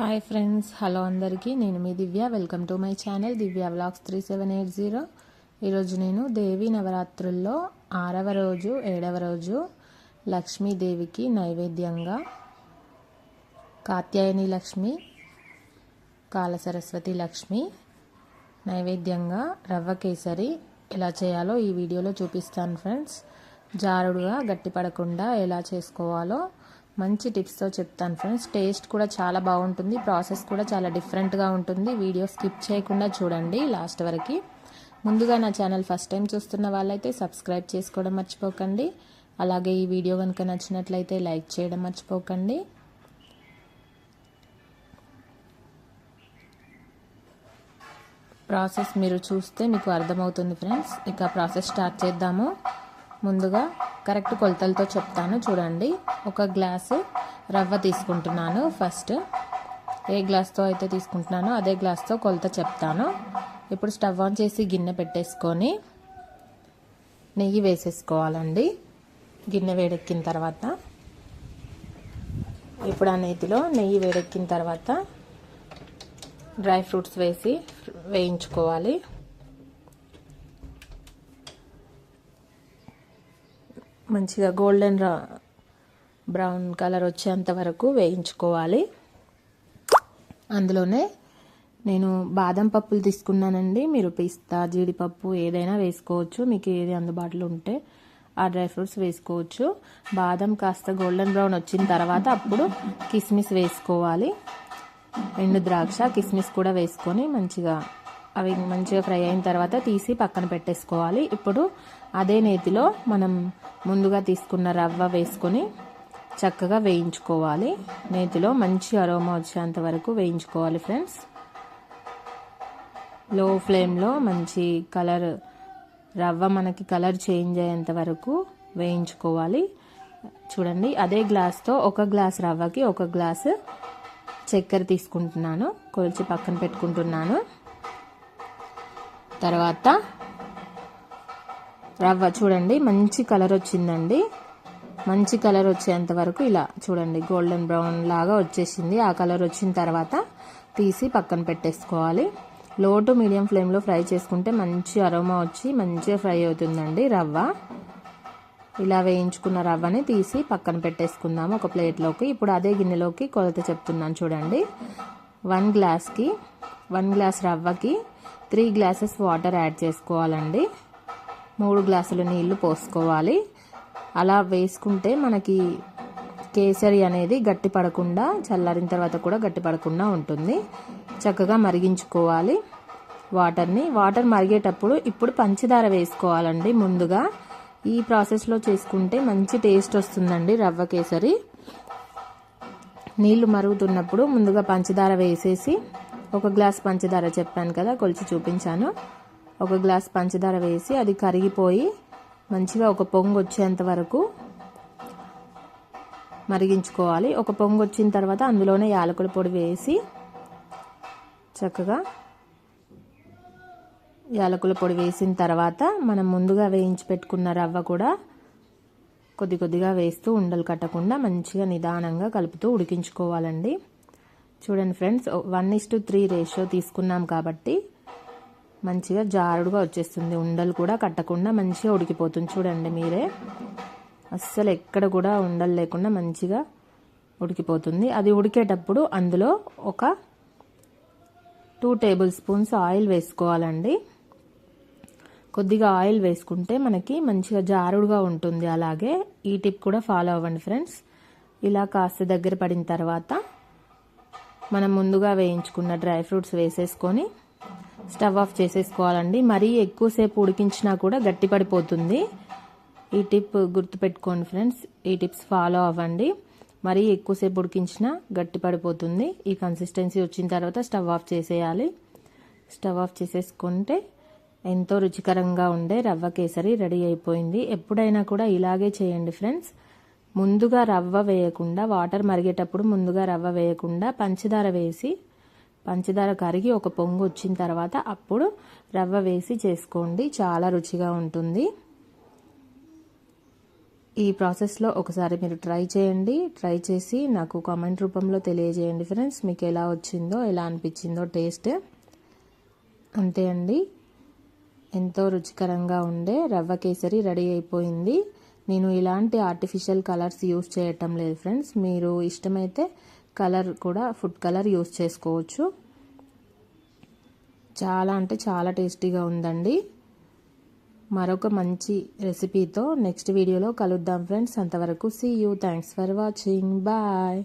Hi friends hello అందరికీ. నేను మీ Divya. Welcome to my channel Divya vlogs three seven eight zero ఈరోజు నేను దేవి నవరాత్రుల్లో ఆరవ రోజు ఏడవ రోజు లక్ష్మీదేవికి నైవేద్యంగా కాత్యాయని లక్ష్మి కాలసరస్వతి లక్ష్మి నైవేద్యంగా రవ్వ కేసరి ఎలా చేయాలో ఈ వీడియోలో చూపిస్తాను ఫ్రెండ్స్ జారుడుగా గట్టిపడకుండా ఎలా చేసుకోవాలో మంచి టిప్స్తో చెప్తాను ఫ్రెండ్స్. టేస్ట్ కూడా చాలా బాగుంటుంది. ప్రాసెస్ కూడా చాలా డిఫరెంట్గా ఉంటుంది. వీడియో స్కిప్ చేయకుండా చూడండి లాస్ట్ వరకు. ముందుగా నా ఛానల్ ఫస్ట్ టైం చూస్తున్న వాళ్ళైతే సబ్స్క్రైబ్ చేసుకోవడం మర్చిపోకండి. అలాగే ఈ వీడియో కనుక నచ్చినట్లయితే లైక్ చేయడం మర్చిపోకండి. ప్రాసెస్ మీరు చూస్తే మీకు అర్థమవుతుంది ఫ్రెండ్స్. ఇక ప్రాసెస్ స్టార్ట్ చేద్దాము. ముందుగా కరెక్ట్ కొలతలతో చెప్తాను. చూడండి ఒక గ్లాసు రవ్వ తీసుకుంటున్నాను ఫస్ట్. ఏ గ్లాస్తో అయితే తీసుకుంటున్నానో అదే గ్లాస్తో కొలత చెప్తాను. ఇప్పుడు స్టవ్ ఆన్ చేసి గిన్నె పెట్టేసుకొని నెయ్యి వేసేసుకోవాలండి. గిన్నె వేడెక్కిన తర్వాత ఇప్పుడు ఆ నెయ్యిలో నెయ్యి వేడెక్కిన తర్వాత డ్రై ఫ్రూట్స్ వేసి వేయించుకోవాలి. మంచిగా గోల్డెన్ బ్రౌన్ కలర్ వచ్చేంత వరకు వేయించుకోవాలి. అందులోనే నేను బాదం పప్పులు తీసుకున్నానండి. మీరు పిస్తా జీడిపప్పు ఏదైనా వేసుకోవచ్చు. మీకు ఏది అందుబాటులో ఉంటే ఆ డ్రై ఫ్రూట్స్ వేసుకోవచ్చు. బాదం కాస్త గోల్డెన్ బ్రౌన్ వచ్చిన తర్వాత అప్పుడు కిస్మిస్ వేసుకోవాలి. ఎండు ద్రాక్ష కిస్మిస్ కూడా వేసుకొని మంచిగా అవి మంచిగా ఫ్రై అయిన తర్వాత తీసి పక్కన పెట్టేసుకోవాలి. ఇప్పుడు అదే నేతిలో మనం ముందుగా తీసుకున్న రవ్వ వేసుకొని చక్కగా వేయించుకోవాలి. నేతిలో మంచి అరోమా వచ్చేంత వరకు వేయించుకోవాలి ఫ్రెండ్స్. లో ఫ్లేమ్లో మంచి కలర్ రవ్వ మనకి కలర్ చేంజ్ అయ్యేంత వరకు వేయించుకోవాలి. చూడండి అదే గ్లాస్తో ఒక గ్లాస్ రవ్వకి ఒక గ్లాస్ చక్కెర తీసుకుంటున్నాను. కొలిచి పక్కన పెట్టుకుంటున్నాను. తర్వాత రవ్వ చూడండి మంచి కలర్ వచ్చిందండి. మంచి కలర్ వచ్చేంత వరకు ఇలా చూడండి గోల్డెన్ బ్రౌన్ లాగా వచ్చేసింది. ఆ కలర్ వచ్చిన తర్వాత తీసి పక్కన పెట్టేసుకోవాలి. లో టు మీడియం ఫ్లేమ్లో ఫ్రై చేసుకుంటే మంచి అరోమా వచ్చి మంచిగా ఫ్రై అవుతుందండి రవ్వ. ఇలా వేయించుకున్న రవ్వని తీసి పక్కన పెట్టేసుకుందాము ఒక ప్లేట్లోకి. ఇప్పుడు అదే గిన్నెలోకి కొలత చెప్తున్నాను చూడండి. వన్ గ్లాస్కి వన్ గ్లాస్ రవ్వకి త్రీ గ్లాసెస్ వాటర్ యాడ్ చేసుకోవాలండి. మూడు గ్లాసులు నీళ్ళు పోసుకోవాలి. అలా వేసుకుంటే మనకి కేసరి అనేది గట్టి పడకుండా చల్లారిన తర్వాత కూడా గట్టి పడకుండా ఉంటుంది. చక్కగా మరిగించుకోవాలి. వాటర్ని వాటర్ మరిగేటప్పుడు ఇప్పుడు పంచదార వేసుకోవాలండి ముందుగా. ఈ ప్రాసెస్లో చేసుకుంటే మంచి టేస్ట్ వస్తుందండి రవ్వ కేసరి. నీళ్ళు మరుగుతున్నప్పుడు ముందుగా పంచదార వేసేసి ఒక గ్లాస్ పంచదార చెప్పాను కదా కొలిచి చూపించాను. ఒక గ్లాస్ పంచదార వేసి అది కరిగిపోయి మంచిగా ఒక పొంగు వచ్చేంత వరకు మరిగించుకోవాలి. ఒక పొంగు వచ్చిన తర్వాత అందులోనే యాలకుల పొడి వేసి చక్కగా యాలకుల పొడి వేసిన తర్వాత మనం ముందుగా వేయించి పెట్టుకున్న రవ్వ కూడా కొద్ది కొద్దిగా వేస్తూ ఉండలు కట్టకుండా మంచిగా నిదానంగా కలుపుతూ ఉడికించుకోవాలండి. చూడండి friends one is to three ratio తీసుకున్నాం కాబట్టి మంచిగా జారుడుగా వచ్చేస్తుంది. ఉండలు కూడా కట్టకుండా మంచిగా ఉడికిపోతుంది చూడండి మీరే. అస్సలు ఎక్కడ కూడా ఉండలు లేకుండా మంచిగా ఉడికిపోతుంది. అది ఉడికేటప్పుడు అందులో ఒక టూ టేబుల్ స్పూన్స్ ఆయిల్ వేసుకోవాలండి. కొద్దిగా ఆయిల్ వేసుకుంటే మనకి మంచిగా జారుడుగా ఉంటుంది. అలాగే ఈ టిప్ కూడా ఫాలో అవ్వండి ఫ్రెండ్స్. ఇలా కాస్త దగ్గర పడిన తర్వాత మనం ముందుగా వేయించుకున్న డ్రై ఫ్రూట్స్ వేసేసుకొని స్టవ్ ఆఫ్ చేసేసుకోవాలండి. మరీ ఎక్కువసేపు ఉడికించినా కూడా గట్టిపడిపోతుంది. ఈ టిప్ గుర్తుపెట్టుకోండి ఫ్రెండ్స్. ఈ టిప్స్ ఫాలో అవ్వండి. మరీ ఎక్కువసేపు ఉడికించినా గట్టిపడిపోతుంది. ఈ కన్సిస్టెన్సీ వచ్చిన తర్వాత స్టవ్ ఆఫ్ చేసేయాలి. స్టవ్ ఆఫ్ చేసేసుకుంటే ఎంతో రుచికరంగా ఉండే రవ్వ కేసరి రెడీ అయిపోయింది. ఎప్పుడైనా కూడా ఇలాగే చేయండి ఫ్రెండ్స్. ముందుగా రవ్వ వేయకుండా వాటర్ మరిగేటప్పుడు ముందుగా రవ్వ వేయకుండా పంచదార వేసి పంచదార కరిగి ఒక పొంగు వచ్చిన తర్వాత అప్పుడు రవ్వ వేసి చేసుకోండి. చాలా రుచిగా ఉంటుంది. ఈ ప్రాసెస్లో ఒకసారి మీరు ట్రై చేయండి. ట్రై చేసి నాకు కామెంట్ రూపంలో తెలియజేయండి ఫ్రెండ్స్. మీకు ఎలా వచ్చిందో ఎలా అనిపించిందో టేస్ట్ అంతే అండి. ఎంతో రుచికరంగా ఉండే రవ్వ కేసరి రెడీ అయిపోయింది. నేను ఇలాంటి ఆర్టిఫిషియల్ కలర్స్ యూస్ చేయటం లేదు ఫ్రెండ్స్. మీరు ఇష్టమైతే కలర్ కూడా ఫుడ్ కలర్ యూస్ చేసుకోవచ్చు. చాలా అంటే చాలా టేస్టీగా ఉందండి. మరొక మంచి రెసిపీతో నెక్స్ట్ వీడియోలో కలుద్దాం ఫ్రెండ్స్ అంతవరకు see you thanks for watching bye